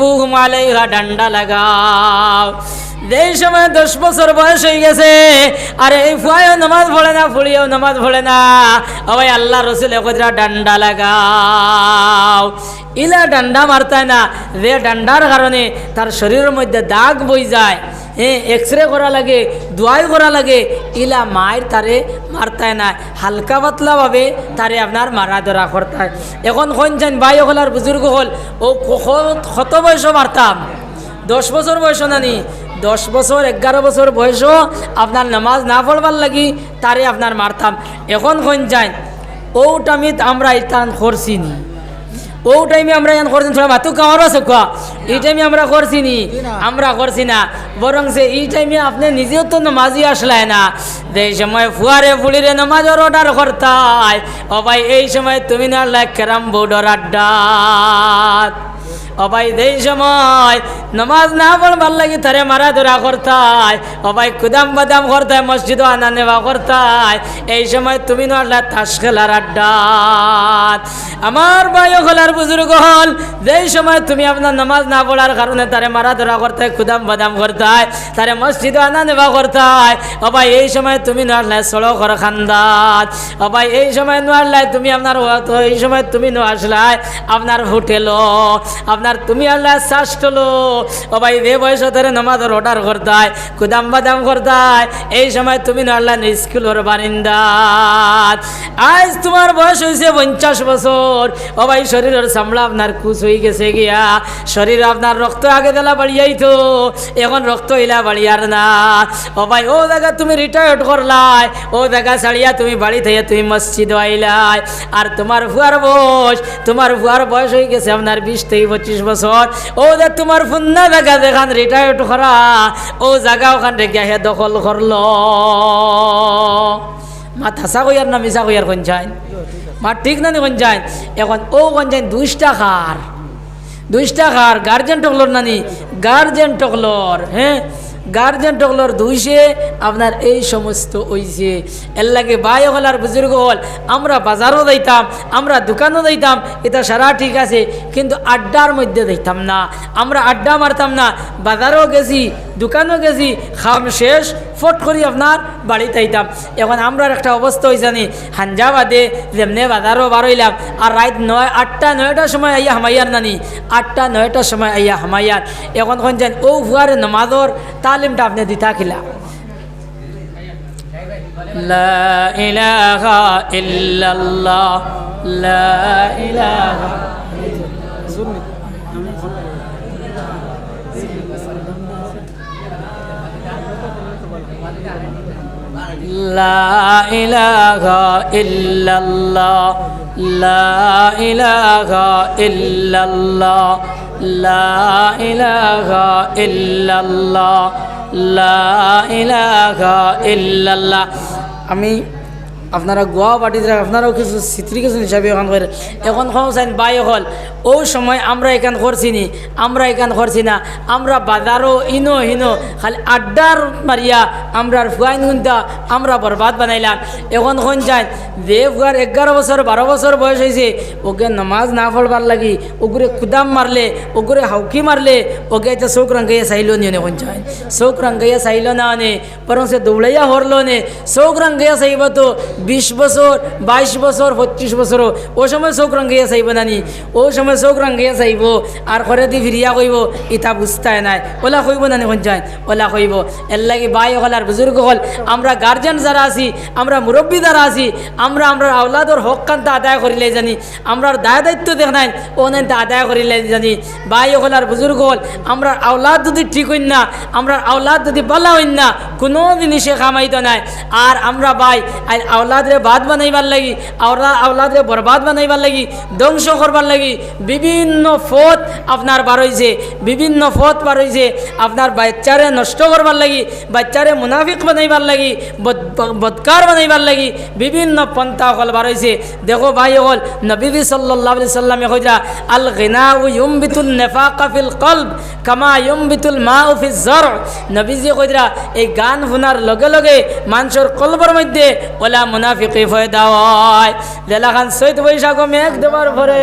বুহুম আলাইহা ডান্ডা লাগাও। যেই সময় দশ বছর বয়স হয়ে গেছে, আরে এই ফুয়ায়ও নামাজ পড়ে না ফুড়িয়েও নামাজ পড়ে না ওই আল্লাহ রসুল একদরা ডান্ডা লাগাও। ইলা ডান্ডা মারতায় না, যে ডান্ডার কারণে তার শরীরের মধ্যে দাগ বই যায়। হ্যাঁ এক্স রে করা লাগে, দোয়াই করা লাগে। ইলা মায়ের তারে মারতায় না, হালকা পাতলাভাবে তারে আপনার মারা ধরা করতায়। এখন কোন যান ভাই হল আর বুজুর্গ হল, ও কত- বয়স মারতাম? দশ বছর বয়স নানি দশ বছর, এগারো বছর বয়সও আপনার নামাজ না পড়বার লাগি তারে আপনার মারতাম। এখন কোন যাই ও টামিত আমরা ইতান করছি নি। ও টাইমে আমরা এখন করছি থোড়া ভাতু কামার আছে কোয়া এই টাইমে আমরা করছি নি। আমরা করছি না বরং সে এই টাইমে আপনি নিজেও তো নামাজি আসলাই না। যে এই সময় ফুয়ারে ফুলিরে নামাজের অর্ডার করতাই। ও ভাই এই সময় তুমি না লাগ ক্যারাম বোর্ডর আড্ডা অবাই দেই সময়, নমাজ না পড়বার লাগি তারে মারা ধরা করতায়, অবাই কুদাম বাদাম করতায় মসজিদ আনা নেওয়া করতায়। এই সময় তুমি নড়লা তাস খেলার আড্ডা আমার ভাই হলার বুজুর্গ হল, যেই সময় তুমি আপনার নামাজ না পড়ার কারণে তারে মারা ধরা করতায়, কুদাম বাদাম করতায়, তারে মসজিদ আনা নেওয়া করতায়। অবাই এই সময় তুমি নড়লাই সড়কর খান্দাত। অবাই এই সময় নড়লাই তুমি আপনার এই সময় তুমি নো আসলাই আপনার হোটেল আপনার তুমি আল্লাহ শ্বাস টলো ও ভাই, যে বয়স ধরে নমাজের অর্ডার করতায় কুদাম বাদাম করতায়, এই সময় তুমি না আল্লাহ স্কুলের বারিন্দাত। আজ তোমার বয়স হয়েছে পঞ্চাশ বছর। ও ভাই, শরীরের চামড়া আপনার কুচ হয়ে গেছে গিয়া। শরীর আপনার রক্ত আগে দেলা বাড়িয়াই তো এখন রক্ত ইলা বাড়িয়ার না। ও ভাই, ও জায়গা তুমি রিটায়ার্ড করলাই, ও জায়গা ছাড়িয়া তুমি বাড়ি থেকে তুমি মসজিদ আইলাই। আর তোমার ফুয়ার বয়স, তোমার ফুয়ার বয়স হয়ে গেছে আপনার বিশ থেকে পঁচিশ বছর। ও যে তোমার ফুন্না জায়গা যেখান রিটায়ার্ড করা, ও জায়গা ওখান রেখে হে দখল করল মা থাসা কইয়ার না মিশা কইয়ার কোন যায় মা ঠিক না কোন যায় এখন ও কোন যায় দুইটা খার দুইটা খার গার্জেন টকলর নানি? গার্জেন টকলর হ্যাঁ গার্জেন টকলর ধুইছে, আপনার এই সমস্ত ওইছে এর লাগে বাই হল আর বুজুর্গ হল, আমরা বাজারও দিতাম আমরা দোকানও দিতাম এটা সারা ঠিক আছে, কিন্তু আড্ডার মধ্যে দিতাম না, আমরা আড্ডা মারতাম না, বাজারও গেছি দোকানও গেছি খাম শেষ, ফট করি আপনার বাড়িতে আইতাম। এখন আমরা একটা অবস্থা হয়েছে জানি হাঞ্জা বাদে যেমনে বাজারও বারইলাম আর রাত নয়, আটটা নয়টার সময় আইয়া হামাইয়ার নানি, আটটা নয়টার সময় আইয়া হামাইয়ার। এখন কোন যান, ও ভুয়ারে নমাজর তালিমটা আপনি দিতা খিলা লা ইলাহা لا إله إلا الله. لا إله إلا الله. لا إله إلا الله. لا إله إلا الله. আমি আপনারা গোয়া বাটিতে আপনারাও কিছু কিছু হিসাবে এখন করে, এখন খাওয়াছেন বাই হল। ও সময় আমরা এখান করছি নি, আমরা এখান করছি না, আমরা বাজারও ইনো হিনো, খালি আড্ডার মারিয়া আমরা ফুয়াইন গুনতা, আমরা বরবাদ বানাইলাম। এখন কোন যাই যে ফুয়ার এগারো বছর, বারো বছর বয়স হয়েছে ওকে নামাজ না পড়বার লাগি, ওগুরে কুদাম মারলে, ওগুরে হাউকি মারলে, ওকে এটা চৌক রাঙ্গাইয়া চাইলো নি কোন যাই রাঙ্গাইয়া চাইল না নে বরং সে দৌড়াইয়া হরলো নে চৌক রাঙ্গাইয়া চাইব তো বিশ বছর, বাইশ বছর পঁচিশ বছর, ও সময় চৌক রাঙ্গাইয়া চাইব নানি, ও সময় চৌক রাঙ্গাইয়া চাইব আর ঘরে দি ফিরিয়া কইব ইটা বুঝতাই নাই। ওলা কইব নানি যাই ওলা কইব এর লাগি বাই হল আর বুজুর্গ হল আমরা গার্জেন যারা আছি, আমরা মুরব্বী যারা আছি, আমরা আমরা আওলাদর হক কান্তা আদায় করিলে জানি আমরা দায় দায়িত্ব দেখ নাই ও নাই আদায় করিলে জানি। বাই হল আর বুজুর্গ হল আমরা আওলাদ যদি ঠিক হইন না আমরা আওলাদ যদি বলা হইন না, কোনো জিনিসে খামাইত নাই। আর আমরা বাই আই আওলাদরে বাদ বানাইবার লাগি আওলা আওলাদরে বরবাদ বানাইবার লাগি, ধ্বংস করবার লাগি। বিভিন্ন ফত আপনার বার বিভিন্ন ফত বার আপনার বাচ্চারে নষ্ট করবার লাগি, বাচ্চারে মুনাফিক বানাইবার লাগি, বদ- বদকার বানাইবার লাগি, বিভিন্ন পন্থা হল বার দেখো ভাই হল সাল্লাল্লাহু আলাইহি সাল্লামে কইরা আল গিনা ইউমবিতুল নিফাকা ফিল কলব কামা ইউমবিতুল মাউ ফিজ জর নবীজি কইরা এই গান শোনার লগে লগে মানুষের কলবর মধ্যে ওলা মুনাফিকি ফয়দা হয়। লেলাখান সৈত বৈশাখ মেঘ দেবার পরে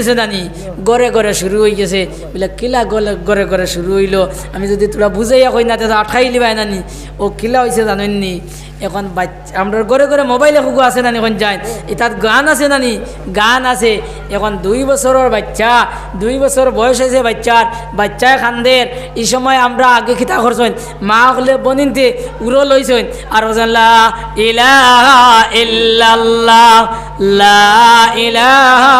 গেছে জানি গড়ে গড়ে শুরু হয়ে গেছে। বলে, কিলা গলে গড়ে গড়ে শুরু হইল? আমি যদি তোরা বুঝাইয়া কই না, তো আঠাই লিবাই নানি। ও কিলা হয়েছে জানেননি এখন বাচ্চা আমরা ঘরে ঘরে মোবাইলে খুগু আছে নানি, এখন যাই। তাত গান আছে নানি, গান আছে। এখন দুই বছরের বাচ্চা, দুই বছর বয়স হয়েছে বাচ্চার বাচ্চায় খান্দের। এই সময় আমরা আগে খিতা করছেন মা হলে বনিনতে উড়ো লইছেন আর ইলাহা ইল্লাল্লাহ, লা ইলাহা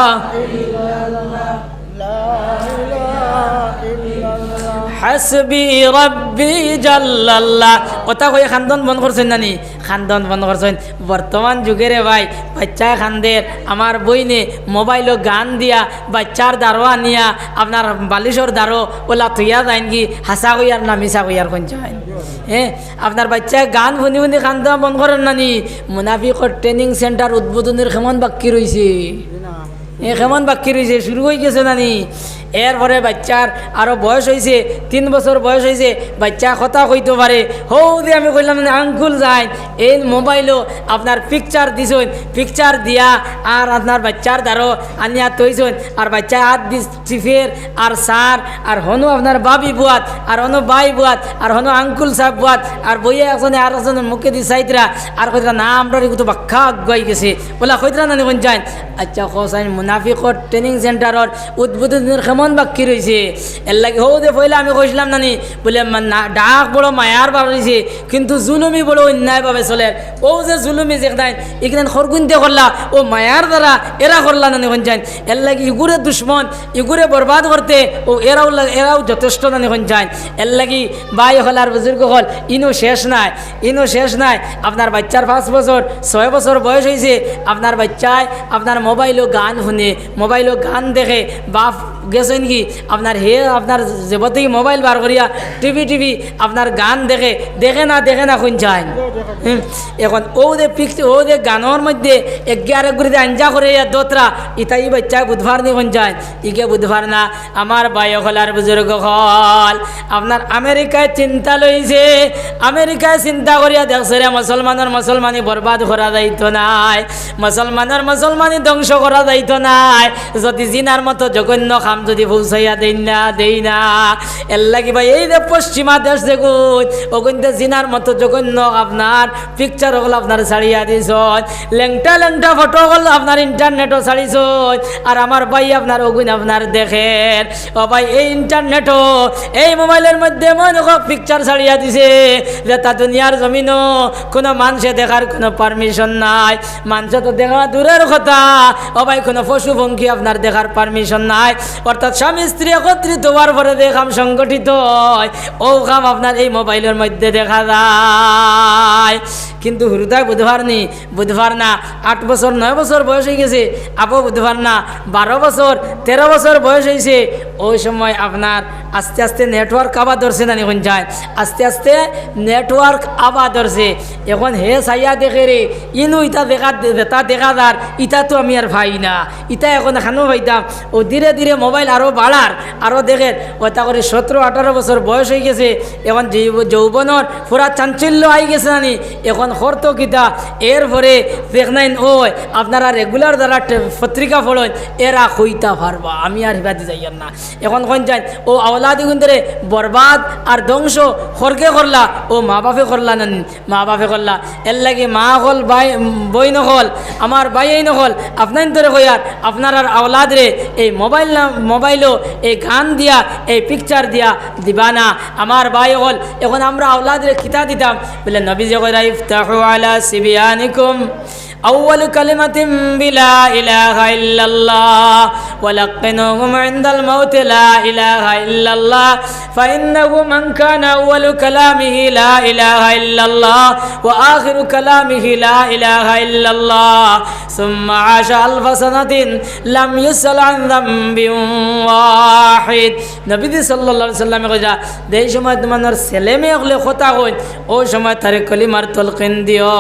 হাসবি রব্বি জাল্লাল্লাহ। ওটা কই খান্দন বন্ধ করছেন নানি? খান্দন বন্ধ করছেন। বর্তমান যুগের ভাই বাচ্চায় খান্দের, আমার বইনে মোবাইলও গান দিয়া, বাচ্চার দারো আনিয়া আপনার বালিশর দারো, ওলা থইয়া যাইন কি, হাসা কইয়ার না মিশা কইয়ার কোন যায় হ্যাঁ আপনার বাচ্চায় গান শুনি শুনি খান্দা বন্ধ করেন নানি। মুনাফিকর ট্রেনিং সেন্টার উদ্বোধনের কেমন বাক্য রয়েছে এ কেমন বাক্য রয়েছে শুরু হয়ে গেছে নানি। এরপরে বাচ্চার আরও বয়স হয়েছে তিন বছর বয়স হয়েছে বাচ্চা কথা কইতে পারে। হৌ দিয়ে আমি কইলাম আঙ্কুল যাই এই মোবাইলও আপনার পিকচার দিছুন পিকচার দিয়া আর আপনার বাচ্চার দ্বারো আনিয়া তৈছুন আর বাচ্চা হাত দিস, চিফের, আর সার আর হনু আপনার বাবি বুয়াত, আর হনু বাই বুয়াত, আর হনু আঙ্কুল সাহেব বুয়াত, আর বইয়ে একজনে আর একজনের মুখে দি চাইতরা আর কইতরা, না, আমরা তো বাক্কা আগুয়াই গেছে। বলা, কইতরা না কোন যাই আচ্ছা কোসাইন মুনাফিকর ট্রেনিং সেন্টারর উদ্বোধনের কেমন বাক্যি রয়েছে এর লাগে হৌ দে পয়লা আমি কইছিলাম নানি, বলে ডাক বড় মায়ার বার রয়েছে কিন্তু জুলুমি বড় অন্যায়ভাবে চলে। ও যে জুলুমি যে দেয় এখানে খরগুনতে করলা ও মায়ার দ্বারা এরা করলা নানি যাই এর লাগে ইগুরে দুশ্মন ইগুরে বরবাদ করতে ও এরাও এরাও যথেষ্ট নানি যাই এর লাগি বাই হল আর বুজুর্গ হল, ইনো শেষ নাই, ইনো শেষ নাই। আপনার বাচ্চার পাঁচ বছর ছয় বছর বয়স হয়েছে আপনার বাচ্চায় আপনার মোবাইলও গান শুনে মোবাইলও গান দেখে, বাপ গেছেন কি আপনার হে আপনার যেবতেই মোবাইল বার করিয়া টিভি টিভি আপনার গান দেখে দেখে না দেখে না যায়। এখন ও দে পিক ও দে গানের মধ্যে এগার গুড়িতে আঞ্জা করে দোতরা ইতাই বাচ্চা বুধবার নি কোন যায়। ইকে বুধবার না আমার বায় হল আর বুজুর্গ হল। আপনার আমেরিকায় চিন্তা লইছে আমেরিকায় চিন্তা করিয়া দেখছে রে মুসলমানের মুসলমানি বরবাদ করা যাইতো নাই। মুসলমানের মুসলমানি ধ্বংস করা যাইতো নাই। যদি জিনার মতো জঘন্য খাম যদি পৌঁছাইয়া দেই না দেই না। এর লাগি ভাই, এই যে পশ্চিমা দেশ দেখুন ওগুনতে জিনার মতো জঘন্য আপনার পিকচার ওগুলো আপনার ছাড়িয়া দিছ লেংটা লেংটা ফটো ওগুলো আপনার ইন্টারনেটও ছাড়িছ আর আমার ভাই আপনার ওগুন আপনার দেখেন। ও ভাই, এই ইন্টারনেটও এই মোবাইলের মধ্যে মনে পিকচার ছাড়িয়া দিছে, যে তা দুনিয়ার জমিনও কোনো মানুষে দেখার কোনো পারমিশন নাই। মানুষ তো দেখা দূরের কথা, ও ভাই, কোনো পশু পঙ্খী আপনার দেখার পারমিশন নাই। অর্থাৎ স্বামী স্ত্রী একত্রিত হওয়ার পরে দেখাম সংগঠিত হয়, ও কাম আপনার এই মোবাইলের মধ্যে দেখা যায়। কিন্তু হৃদয় বুধবার নি, বুধবার না আট বছর, নয় বছর বয়স হয়ে গেছে। আপো বুধবার না বারো বছর, তেরো বছর বয়স হয়েছে। ওই সময় আপনার আস্তে আস্তে নেটওয়ার্ক আবার ধরছে না এখন যায়। আস্তে আস্তে নেটওয়ার্ক আবার ধরছে। এখন হে সাইয়া দেখে রে, ইনু ইটা দেখা তা দেখা যার ইটা তো আমি আর ভাই না। ইটা এখন এখানেও ভাইতাম। ও ধীরে ধীরে মোবাইল আরও বাড়ার। আরও দেখেন ওটা করে সতেরো, আঠারো বছর বয়স হয়ে গেছে, এখন যৌবনের পুরা চাঞ্চল্য আই গেছে নানি এখন হরতো কিতা, এরপরে দেখনাইন ও আপনারা রেগুলার টে- পত্রিকা পড়েন, এরা কইতা পারবা, আমি আর হিবাদি যাইয়ার না। এখন কোন যাই ও আওলাদি গুন্দরে বরবাদ আর ধ্বংস খরকে করলা, ও মা বাপে করলা না মা বাপে করলা। এর লাগে মা হল বাই বই নহল আমার বাইই নহল আপনার ধরে কইয়ার, আপনার আর আওলাদ রে, এই মোবাইল না মোবাইলও এই গান দিয়া, এই পিকচার দিয়া দিবা না আমার ভাই হল, এখন আমরা আওলাদের খিতা দিতাম। বলে নবী জগরা ইফতাহু আলা সিবিয়ানিকুম। أول كلمة بلا إله إلا الله ولقنوهم عند الموت لا إله إلا الله فإنه من كان أول كلامه لا إله إلا الله وآخر كلامه لا إله إلا الله ثم عاش ألف سنة لم يسأل عن ذنب واحد নবী সাল্লাল্লাহু আলাইহি সাল্লামে কইরা দেই সময় তোমার ছেলে মেয়ে হলে কথা কই ও সময় তারে কলিমার তলকিন দিও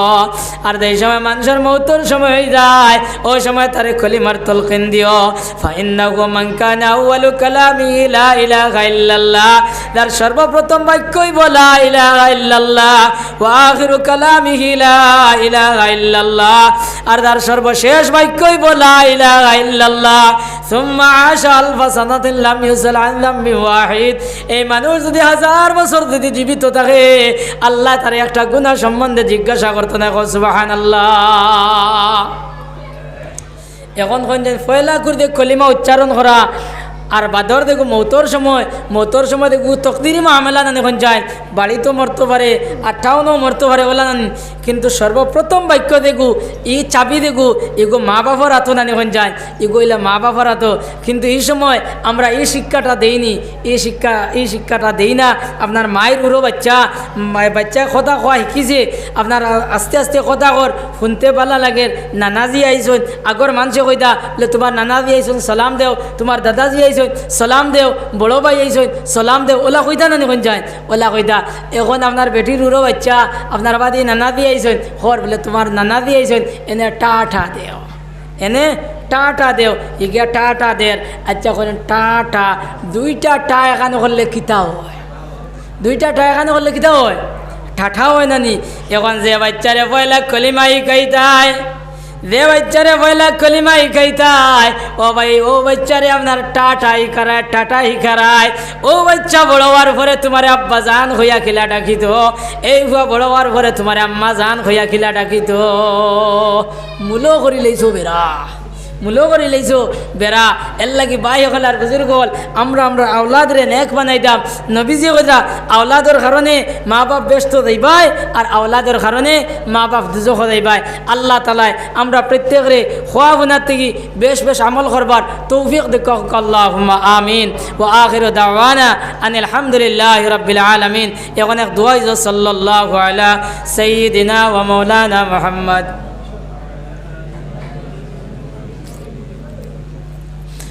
আর দেই সময় মানুষের মৌতর সময় হয়ে যায় ও সময় তারে কলিমার তলকিন দিও। ফাইন্নাহু মান কানা আউয়ালু কালামি, লা ইলাহা ইল্লাল্লাহ। তার সর্বপ্রথম বাক্যই বলা ইলাহা ইল্লাল্লাহ ওয়া আখিরু কালামিহি, লা ইলাহা ইল্লাল্লাহ আর তার সর্বশেষ বাক্যই বলা ইলাহা ইল্লাল্লাহ এই যদি যদি থাকে, আল্লাহ সম্বন্ধে জিজ্ঞাসা এখন কলিমা উচ্চারণ করা। আর বাদর দেখো, মৌতর সময় মৌতর সময় দেখো, তকদিরি মামলা না এখন যায় বাড়িতেও মরতে পারে আর টাউনও মরতে পারে, বলা না কিন্তু সর্বপ্রথম বাক্য দেখু, ই চাবি দেখু, এগো মা বাবার হাতো না এখন যায় এগো ইলা মা বাবার হাতো কিন্তু এই সময় আমরা এই শিক্ষাটা দেইনি, এই শিক্ষা, এই শিক্ষাটা দেই না। আপনার মায়ের উড়ো বাচ্চা বাচ্চা কথা কোয়া শিকিছে, আপনার আস্তে আস্তে কথা কর, শুনতে পালা লাগে, নানাজি আইসন আগর মানুষে কইতা বলে তোমার নানাজি আইসন সালাম দেও তোমার দাদাজি আইসন সালাম দেও, বড় ভাই আইসন সালাম দেও, ওলা কইতা না এখন যায় ওলা কইতা এখন আপনার বেটির উড়ো বাচ্চা, আপনার বাদি নানাদি আইসন হর বলে তোমার নানা দিয়েছেন এনে টাটা দেও। এনে টাটা দেও। ইগিয়া টাটা দের আচ্ছা করেন টাটা, দুইটা টা এখানে করলে কিতা হয়? দুইটা টা এখানে করলে কিতা হয়? ঠাঠা হয় নানি। এখন যে বাচ্চারে পয়লা কলিমাই খাইতায় যে বাচ্চারে বইলা কলিমাই খাইতায় ও ভাই, ও বাচ্চারে আপনার টাটাই করায় টাটাই করায় ও বাচ্চা বড় হওয়ার পরে তোমার আব্বা জান হইয়া খিলা ডাকিত। এই হুয়া বড় হওয়ার পরে তোমার আম্মা জান হইয়া খিলা ডাকিত। মূল করিলেই ছবিরা বেরা মূলো করে লইছো, বেড়া এর লাগি বাই হল আর বুজুর্গ হল আমরা আমরা আওলাদরে নেক বানাইতাম। নবীজি কথা আওলাদর কারণে মা বাপ ব্যস্ত দেইবাই আর আওলাদর কারণে মা বাপ দুজক দেইবাই আল্লাহ তালায় আমরা প্রত্যেকরে খোয়া গুনার থেকে বেশ বেশ আমল করবার তৌফিক আল্লাহ আমিন। ও আখির দাওয়ানা আন আলহামদুলিল্লাহ রবিল আলমিন। এখন এক দোয়াই সাল্লাহ আলা সঈদিনা ও মৌলানা মোহাম্মদ।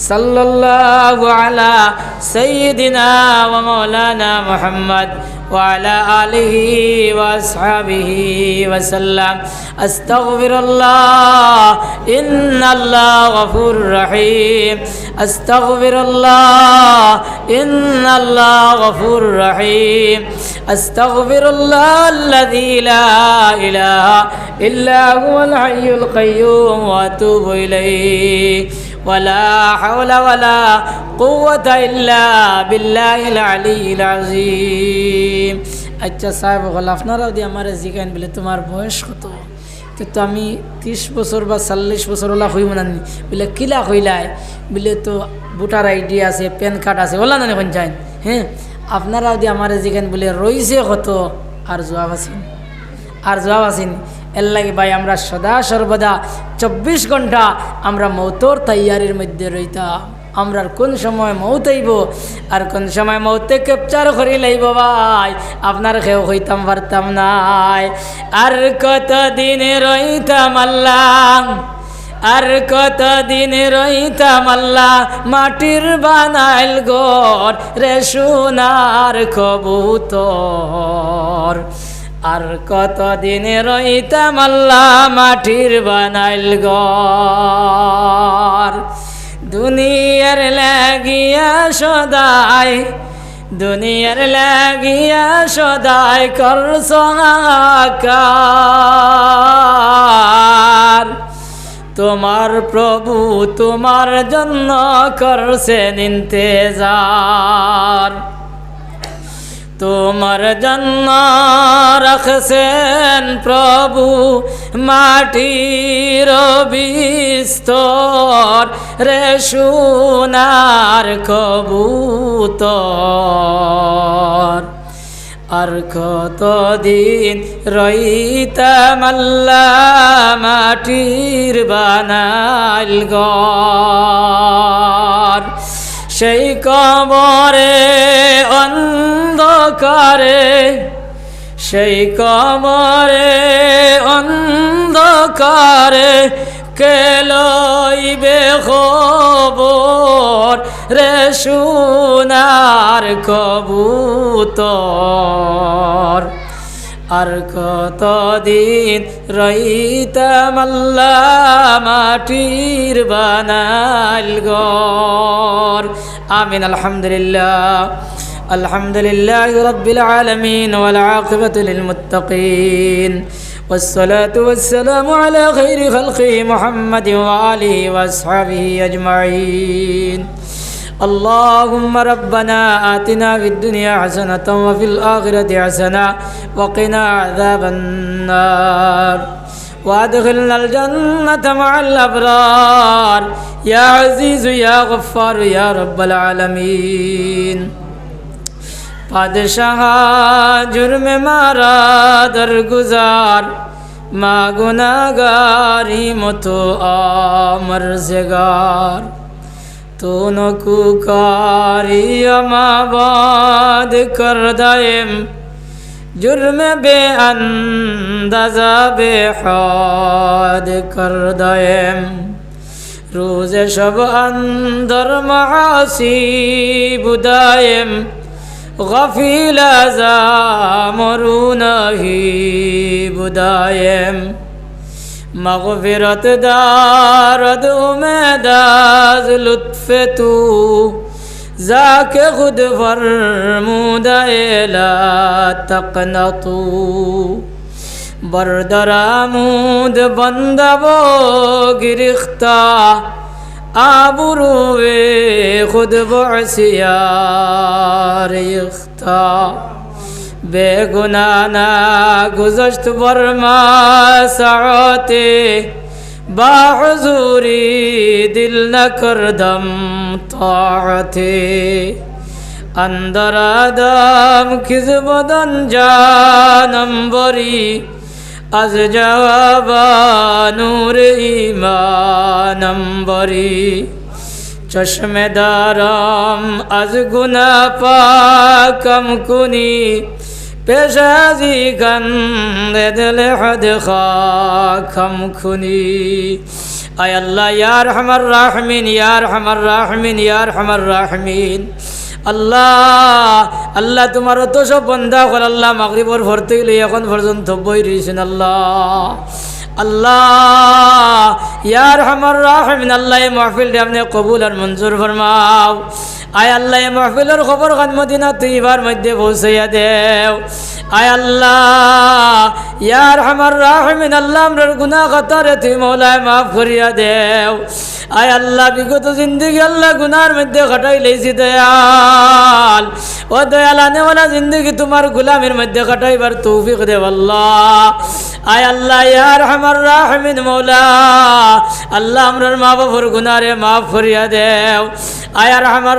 صلى الله على سيدنا ومولانا محمد وعلى آله وأصحابه وسلم. أستغفر الله إن الله غفور رحيم. أستغفر الله إن الله غفور رحيم. أستغفر الله الذي لا إله إلا هو الحي القيوم وأتوب إليه. ولا حول ولا قوة إلا بالله العلي العظيم আচ্ছা সাহেব হল আপনারাও দিয়ে আমার জিজ্ঞান বলে তোমার বয়স কত তো আমি ত্রিশ বছর বা চল্লিশ বছর ওলা হইব না বলে কিলা হইলাই বলে তো ভোটার আইডি আছে প্যান কার্ড আছে ওলা না এখন যাই হ্যাঁ আপনারাও দিয়ে আমার যেখানে বলে রইছে কত আর জবাব আছেন আর জবাব আছেন এর লাগে ভাই, আমরা সদা সর্বদা চব্বিশ ঘণ্টা আমরা মৌতর তৈয়ারির মধ্যে রইতাম। আমরা কোন সময় মৌত আইব আর কোন সময় মৌতে ক্যাপচার করি লাইব ভাই, আপনার কেউ হইতাম, পারতাম নাই। আর কত দিন রইতাম আল্লাহ, আর কত দিন রইতাম আল্লাহ, মাটির বানাইল গর রে সোনার কবুতর। আর কত দিন রইতাম আল্লাহ মাটির বানাইল গর দুনিয়ার লাগিয়া সদাই, দুনিয়ার লাগিয়া সদাই কর তোমার প্রভু তোমার জন্য করছে নিন্তেজার তোমার জন্য রাখছেন প্রভু মাটির বিস্তর রে সোনার কবুতর। আর কতদিন রইতাম আল্লাহ মাটির বানাইল ঘর। সেই কবরে অন্ধকারে সেই কবরে অন্ধকারে কে লইবে খবর রে সোনার কবুতর? আর কতদিন রইতাম আল্লাহ মাটির বানাইল গর আমিন আলহামদুলিল্লাহ الحمد لله رب العالمين والعاقبة للمتقين والصلاة والسلام على خير خلقه محمد وآله وأصحابه أجمعين اللهم ربنا آتنا في الدنيا حسنة وفي الآخرة حسنة وقنا عذاب النار وادخلنا الجنة مع الأبرار يا عزيز يا غفار يا رب العالمين پادشاہ جرم مارا درگزار ما گناگاری متو آمرزگار तुनको कारियमाबाद कर दयम जुर्म बे अंदाजा बेहाद कर दयम روز شب اندر معاصی بدائم غفیل ازا مرونہی بدائم مغفرت دارد امید از لطف تو ذاک خود فرمود لا تقنطو بردرامود بندب و گرختا آبرو خود بعثیار اختا বেগুনানা গুজস্ত বর্মা সাতে বাহজুরি দিল না তে অন্দর দম খিজবদন জানম আজ জবানুর ইমানম্বরি চশমেদারম আজ গুনা পাকম কুনি পেশাজি কান্দে দিলে হদ খাম খুনি। আয় আল্লাহ, ইয়ার হামার রাহমিন, ইয়ার হামার রাহমিন, ইয়ার হামার রাহমিন। আল্লাহ আল্লাহ তোমার তো সব বন্ধা কর আল্লাহ মাগরিবর ভর্তি গেলে এখন পর্যন্ত বই রয়েছেন আল্লাহ। আল্লাহ, ইয়ার হমর রাহমিন, আল্লাহ মাহফিল আপনি কবুল আর মঞ্জুর ফরমাও। আয় আল্লাহ মাহফিলের খবর খান মদিনা তুই এবার মধ্যে পৌঁছাইয়া দেও। আয় আল্লাহ ইয়ার আমার রাহমিন, আল্লাহ গুনাহ খাতারে তুই মৌলায় মাফ করিয়া দেও। আয় আল্লাহ, বিগত জিন্দগি আল্লাহ গুনার মধ্যে ঘটাই লেছি দয়াল। ও দয়াল আনেওয়ালা জিন্দগি তোমার গুলামের মধ্যে ঘটাইবার তৌফিক দেব আল্লাহ। আয় আল্লাহ ইয়ার আমার রাহমিন, মৌলা, আল্লাহ আমরার মা বাবার গুনারে মাফ করিয়া দেও। আয়ার আমার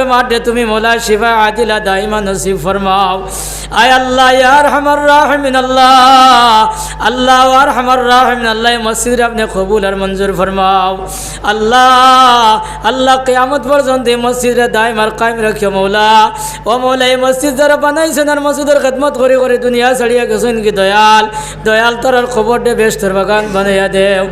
বেমার দে তুমি মোলা শিফা আদিলা দাইমা নসিব ফরমাও। আয় আল্লাহ ইয়ার হামার রাহমিন, আল্লাহ। আল্লাহ আর হামার রাহমিন, আল্লাহ মসজিদ আপনি কবুল আর মঞ্জুর ফরমাও। আল্লাহ আল্লাহ, কেয়ামত পর্যন্ত মসজিদে দাইম আর কায়েম রাখিও মৌলা। ও মৌলা, এই মসজিদ যারা বানাইছেন আর মসজিদের খেদমত করে করে দুনিয়া ছাড়িয়া গেছেন কি দয়াল? দয়াল তোর খবর দে বেশ তোর বাগান বানাইয়া দেও।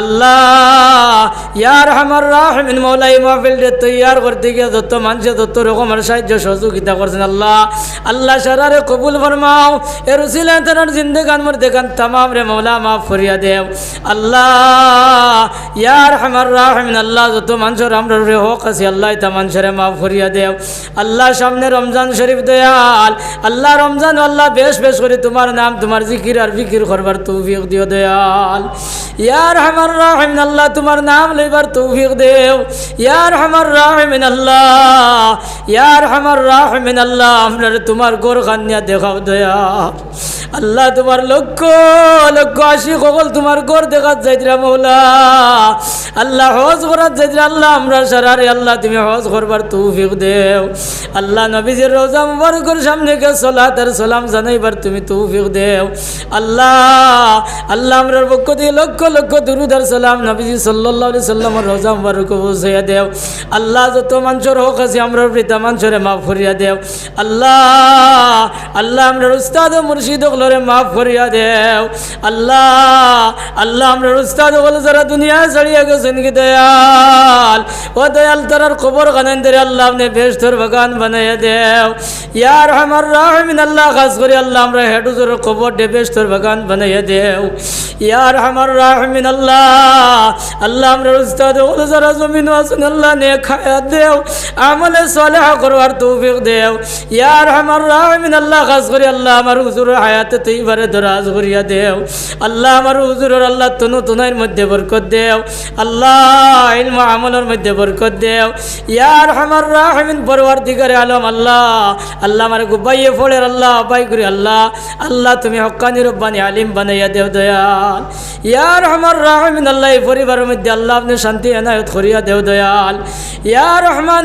আল্লাহ ইয়ার আমার রাহমিন মৌলাই মাহফিল রে তৈয়ার করতে গিয়ে যত মানুষে যত রকমের সাহায্য সহযোগিতা করছেন আল্লাহ। আল্লাহ সারারে কবুল ফরমাও। এর উসিলা তার জিন্দেগান মর দেখান তামাম রে মৌলা মাফ করিয়া দেও। আল্লাহ রাহমিন, আল্লাহ যত মানুষের আমরা হক আছে, আল্লাহ তা মানুষের মাফ করিয়া দেও। আল্লাহ সামনে রমজান শরীফ দয়াল। আল্লাহ রমজান, আল্লাহ বেশ বেশ করে তোমার নাম, তোমার জিকির আর ফিকির করবার তৌফিক দিও দয়াল। ইয়ার আমার রাহমিন, আল্লাহ তোমার নাম লইবার তৌফিক দেও। ইয়ার আমার রাহমিন, আল্লাহ তোমার গোর খানিয়া দেখাও দয়া। আল্লাহ, তোমার লক্ষ লক্ষ আশি কবল তোমার গোর দেখাত যাইতরা মৌলা। আল্লাহ, হজ করাত যাইতরা আল্লাহ, আমরা সারারে আল্লাহ, তুমি হজ করবার তৌফিক দেও। আল্লাহ, নবীজির রোজা মুবারকের সামনে কে সলাত আর সালাম জানাইবার তুমি তৌফিক দেও। আল্লাহ আল্লাহ, আমরার পক্ষ থেকে লক্ষ লক্ষ দুরুদ আর সালাম নবীজি আলাইহি সাল্লামের রোজা মুবারক পৌঁছাইয়া দেও। আল্লাহ, যত মানুষের হক আছে আমরা পিতা মানুষের মাফ করিয়া দেও। আল্লাহ আল্লাহ আমরার উস্তাদ মুর্শিদ হলরে মাফ করিয়া দেও। আল্লাহ আল্লাহ আমরার উস্তাদ হল যারা দুনিয়া ছাড়িয়া গেছেন কি দয়াল? ও দয়াল, তারার খবর কানেন ধরে আল্লাহ আপনি বেশতর বাগান বানাইয়া দেও। ইয়ার আমার রাহমিন, আল্লাহ খাস করে, আল্লাহ আমরা হেডুজোর খবর দে বেশতর বাগান বানাইয়া দেও। ইয়ার আমার রাহমিন, আল্লাহ আল্লাহ আমরা উস্তাদ হল যারা জমিন আছেন, আল্লাহ নে খায়া দেও। আমলে সলেহ করবার তৌফিক দেও। ইয়ার আমার রাহমিন, আল্লাহ খাস করে, আল্লাহ আমার হুজুর হায়াতে তুইবারে দরাজ করিয়া দেও। আল্লাহ আমার হুজুরের আল্লাহ তনু তুনাইর মধ্যে বরকত দেও। আল্লাহ ইলম আমলের মধ্যে বরকত দেও। ইয়ার আমার রাহমিন, পরওয়ার দিগারে আলম, আল্লাহ আল্লাহ আমার গুবাইয়ে ফোড়ের আল্লাহ বাই করি, আল্লাহ আল্লাহ তুমি হক্কানি রব্বানি আলিম বানাইয়া দেও দয়াল। ইয়ার আমার রাহমিন, আল্লাহ এই পরিবারের মধ্যে আল্লাহ আপনি শান্তি এনায়ত করিয়া দেও দয়াল। ইয়া রহমান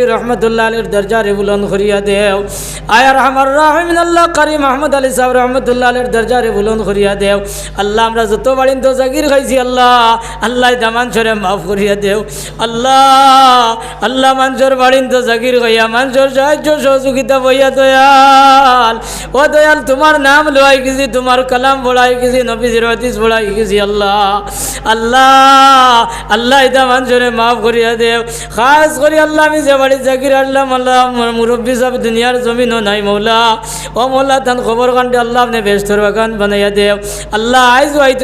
রহমতুল্লাহ আলীর দরজারে বুলন করিয়া দেও। আয়ার আমার রাহিমিন আল্লাহ করিম আহমদ আলী সাহেব রহমতুল্লাহ আলীর দরজারে বুলন করিয়া দেও। আল্লাহ, আমরা যত বাড়িন তো জাগির খাইছি, আল্লাহ আল্লাহ দামান ছরে মাফ করিয়া দেও। আল্লাহ আল্লাহ মানুষের বাড়িন তো জাগির খাইয়া মানুষের সাহায্য সহযোগিতা বইয়া দয়াল। ও দয়াল, তোমার নাম লোয়াই গেছি, তোমার কালাম বড়াই গেছি, নবীজির হাদিস বড়াই গেছি, আল্লাহ। আল্লাহ আল্লাহ এটা মানুষরে মাফ করিয়া দেও। খাস করি আল্লাহ, আমি যে বাড়ি জাকির আল্লাহ মাল্লা মুরব্বী সব দুনিয়ার জমিনও নাই মৌলা। ও মৌলা, তান খবর কান্ডে আল্লাহ আপনি ব্যস্ত বাগান বানাইয়া দেব আল্লাহ আইজ আইতে